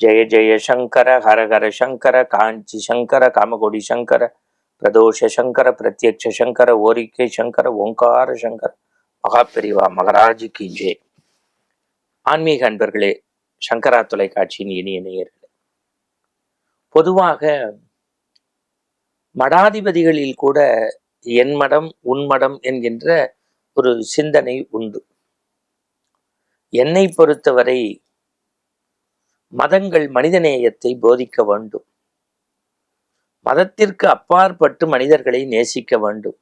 ஜெய ஜெய சங்கர ஹரஹர சங்கர காஞ்சி சங்கர காமகோடி சங்கர பிரதோஷ சங்கர பிரத்யக்ஷ சங்கர ஓரிக்கை சங்கர ஓங்கார சங்கர மகாபெரிவா மகராஜ் கி ஜெய் ஆன்மீக அன்பர்களே சங்கரா தொலைக்காட்சியின் இனிய நேயர்களே பொதுவாக மடாதிபதிகளில் கூட என் மடம் உன் மடம் என்கின்ற ஒரு சிந்தனை உண்டு. என்னை பொறுத்தவரை மதங்கள் மனிதநேயத்தை போதிக்க வேண்டும். மதத்திற்கு அப்பாற்பட்டு மனிதர்களை நேசிக்க வேண்டும்.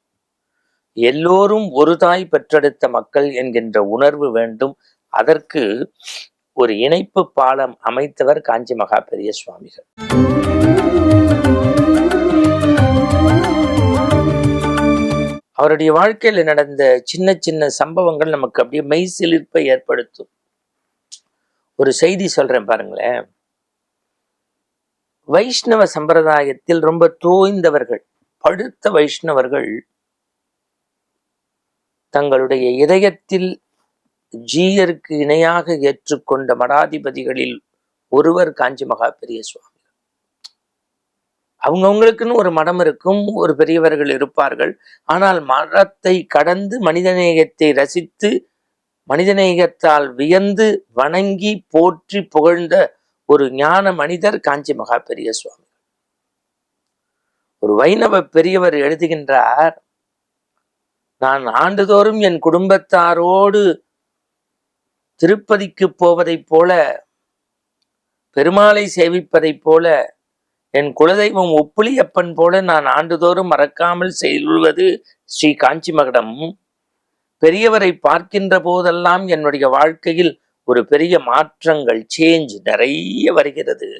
எல்லோரும் ஒரு தாய் பெற்றெடுத்த மக்கள் என்கின்ற உணர்வு வேண்டும். அதற்கு ஒரு இணைப்பு பாலம் அமைத்தவர் காஞ்சி மகா பெரிய சுவாமிகள். அவருடைய வாழ்க்கையில் நடந்த சின்ன சின்ன சம்பவங்கள் நமக்கு அப்படியே மெய் சிலிர்ப்பை ஏற்படுத்தும். ஒரு செய்தி சொல்றேன் பாருங்களேன். வைஷ்ணவ சம்பிரதாயத்தில் ரொம்ப தோய்ந்தவர்கள் படுத்த வைஷ்ணவர்கள் தங்களுடைய இதயத்தில் ஜீயருக்கு இணையாக ஏற்றுக்கொண்ட மடாதிபதிகளில் ஒருவர் காஞ்சி மகா பெரிய சுவாமி. அவங்கவுங்களுக்குன்னு ஒரு மடம் இருக்கும் ஒரு பெரியவர்கள் இருப்பார்கள். ஆனால் மரத்தை கடந்து மனிதநேயத்தை ரசித்து மனிதநேயத்தால் வியந்து வணங்கி போற்றி புகழ்ந்த ஒரு ஞான மனிதர் காஞ்சி மகா பெரிய சுவாமி. ஒரு வைணவ பெரியவர் எழுதுகின்றார் நான் ஆண்டுதோறும் என் குடும்பத்தாரோடு திருப்பதிக்கு போவதைப் போல பெருமாளை சேவிப்பதைப் போல என் குலதெய்வம் ஒப்புளியப்பன் போல நான் ஆண்டுதோறும் மறக்காமல் செய்துள்ளது ஸ்ரீ காஞ்சி மகடம். பெரியவரை பார்க்கின்ற போதெல்லாம் என்னுடைய வாழ்க்கையில் ஒரு பெரிய மாற்றங்கள் சேஞ்ச் நிறைய வருகிறது.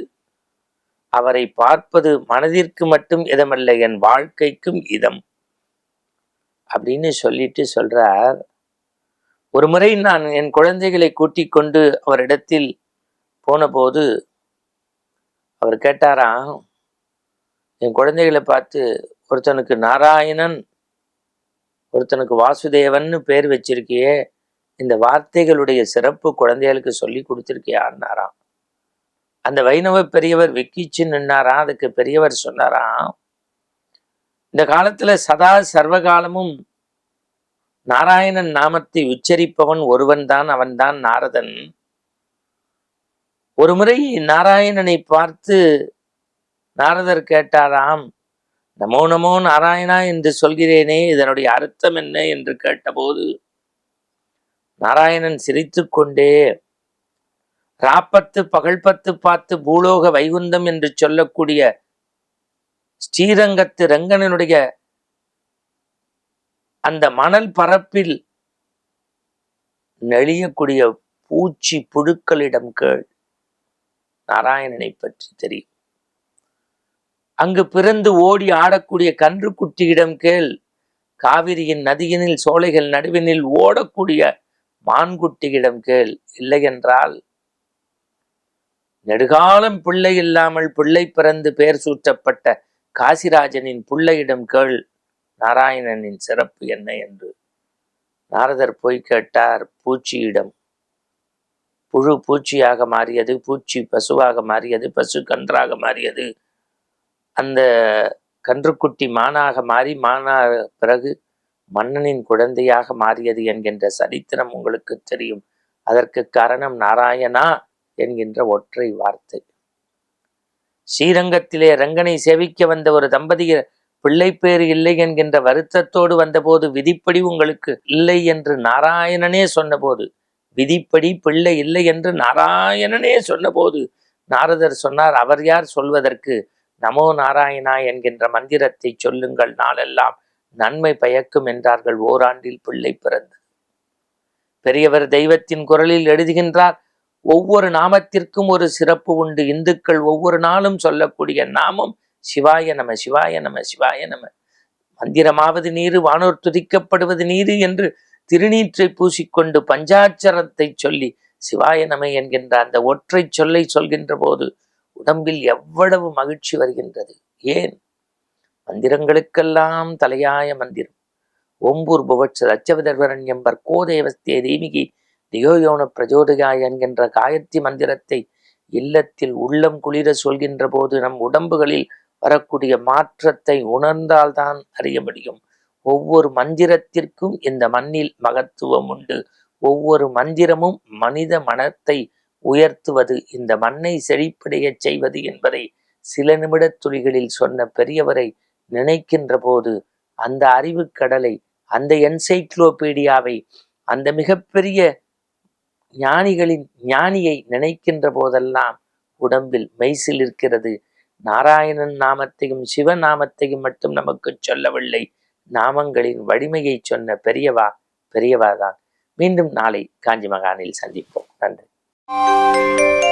அவரை பார்ப்பது மனதிற்கு மட்டும் இதமல்ல என் வாழ்க்கைக்கும் இதம். அப்படின்னு சொல்லிட்டு சொல்றார். ஒரு முறை நான் என் குழந்தைகளை கூட்டிக் கொண்டு அவரிடத்தில் போனபோது அவர் கேட்டாராம் என் குழந்தைகளை பார்த்து ஒருத்தனுக்கு நாராயணன் ஒருத்தனுக்கு வாசுதேவன்னு பேர் வச்சிருக்கியே இந்த வார்த்தைகளுடைய சிறப்பு குழந்தைகளுக்கு சொல்லி கொடுத்துருக்கியான்னாராம் அந்த வைணவ பெரியவர் விக்கிச்சு நின்னாராம் அதுக்கு பெரியவர் சொன்னாராம் இந்த காலத்துல சதா சர்வகாலமும் நாராயணன் நாமத்தை உச்சரிப்பவன் ஒருவன்தான் அவன்தான் நாரதன். ஒரு முறை நாராயணனை பார்த்து நாரதர் கேட்டாராம் நமோ நமோ நாராயணா என்று சொல்கிறேனே இதனுடைய அர்த்தம் என்ன என்று கேட்டபோது நாராயணன் சிரித்து கொண்டே ராப்பத்து பகல்பத்து பார்த்து பூலோக வைகுந்தம் என்று சொல்லக்கூடிய ஸ்ரீரங்கத்து ரங்கனனுடைய அந்த மணல் பரப்பில் நெளியக்கூடிய பூச்சி புழுக்களிடம் கேள். நாராயணனை பற்றி தெரியும். அங்கு பிறந்து ஓடி ஆடக்கூடிய கன்று குட்டியிடம் கேள். காவிரியின் நதியினில் சோலைகள் நடுவினில் ஓடக்கூடிய மான்குட்டியிடம் கேள். இல்லையென்றால் நெடுகாலம் பிள்ளை இல்லாமல் பிள்ளை பிறந்து பெயர் சூட்டப்பட்ட காசிராஜனின் பிள்ளையிடம் கேள். நாராயணனின் சிறப்பு என்ன என்று. நாரதர் போய் கேட்டார் பூச்சியிடம். புழு பூச்சியாக மாறியது பூச்சி பசுவாக மாறியது பசு கன்றாக மாறியது. அந்த கன்றுக்குட்டி மானாக மாறி மானா பிறகு மன்னனின் குழந்தையாக மாறியது என்கின்ற சரித்திரம் உங்களுக்கு தெரியும். அதற்கு காரணம் நாராயணா என்கின்ற ஒற்றை வார்த்தை. ஸ்ரீரங்கத்திலே ரங்கனை சேவிக்க வந்த ஒரு தம்பதியர் பிள்ளை பேர் இல்லை என்கின்ற வருத்தத்தோடு வந்தபோது விதிப்படி உங்களுக்கு இல்லை என்று நாராயணனே சொன்னபோது விதிப்படி பிள்ளை இல்லை என்று நாராயணனே சொன்னபோது நாரதர் சொன்னார் அவர் யார்? சொல்வதற்கு நமோ நாராயணா என்கின்ற மந்திரத்தை சொல்லுங்கள் நாளெல்லாம் நன்மை பயக்கும் என்றார்கள் ஓராண்டில் பிள்ளை பிறந்தது பெரியவர் தெய்வத்தின் குரலில் எழுதுகின்றார் ஒவ்வொரு நாமத்திற்கும் ஒரு சிறப்பு உண்டு. இந்துக்கள் ஒவ்வொரு நாளும் சொல்லக்கூடிய நாமம் சிவாய நம சிவாய நம சிவாய நம. மந்திரமாவது நீரு வானோர் துதிக்கப்படுவது நீரு என்று திருநீற்றை பூசிக்கொண்டு பஞ்சாட்சரத்தை சொல்லி சிவாய நம என்கின்ற அந்த ஒற்றை சொல்லை சொல்கின்ற போது உடம்பில் எவ்வளவு மகிழ்ச்சி வருகின்றது? ஏன்? மந்திரங்களுக்கெல்லாம் தலையாய மந்திரம். ஓம்பூர் புவட்ச லட்சவிதர்வரன் என்பர் கோதேவஸ்திய தீமிகி தியோயோன பிரஜோதயா என்கின்ற காயத்ரி மந்திரத்தை இல்லத்தில் உள்ளம் குளிர சொல்கின்ற போது நம் உடம்புகளில் வரக்கூடிய மாற்றத்தை உணர்ந்தால்தான் அறிய முடியும். ஒவ்வொரு மந்திரத்திற்கும் இந்த மண்ணில் மகத்துவம் உண்டு. ஒவ்வொரு மந்திரமும் மனித மனத்தை உயர்த்துவது இந்த மண்ணை செழிப்படையச் செய்வது என்பதை சில நிமிடத் துளிகளில் சொன்ன பெரியவரை நினைக்கின்ற போது அந்த அறிவு கடலை அந்த என்சைக்ளோபீடியாவை அந்த மிகப்பெரிய ஞானிகளின் ஞானியை நினைக்கின்ற போதெல்லாம் உடம்பில் மெய்சில் இருக்கிறது. நாராயணன் நாமத்தையும் சிவநாமத்தையும் மட்டும் நமக்கு சொல்லவில்லை. நாமங்களின் வலிமையை சொன்ன பெரியவா பெரியவாதான் மீண்டும் நாளை காஞ்சி மகானில் சந்திப்போம். நன்றி. Música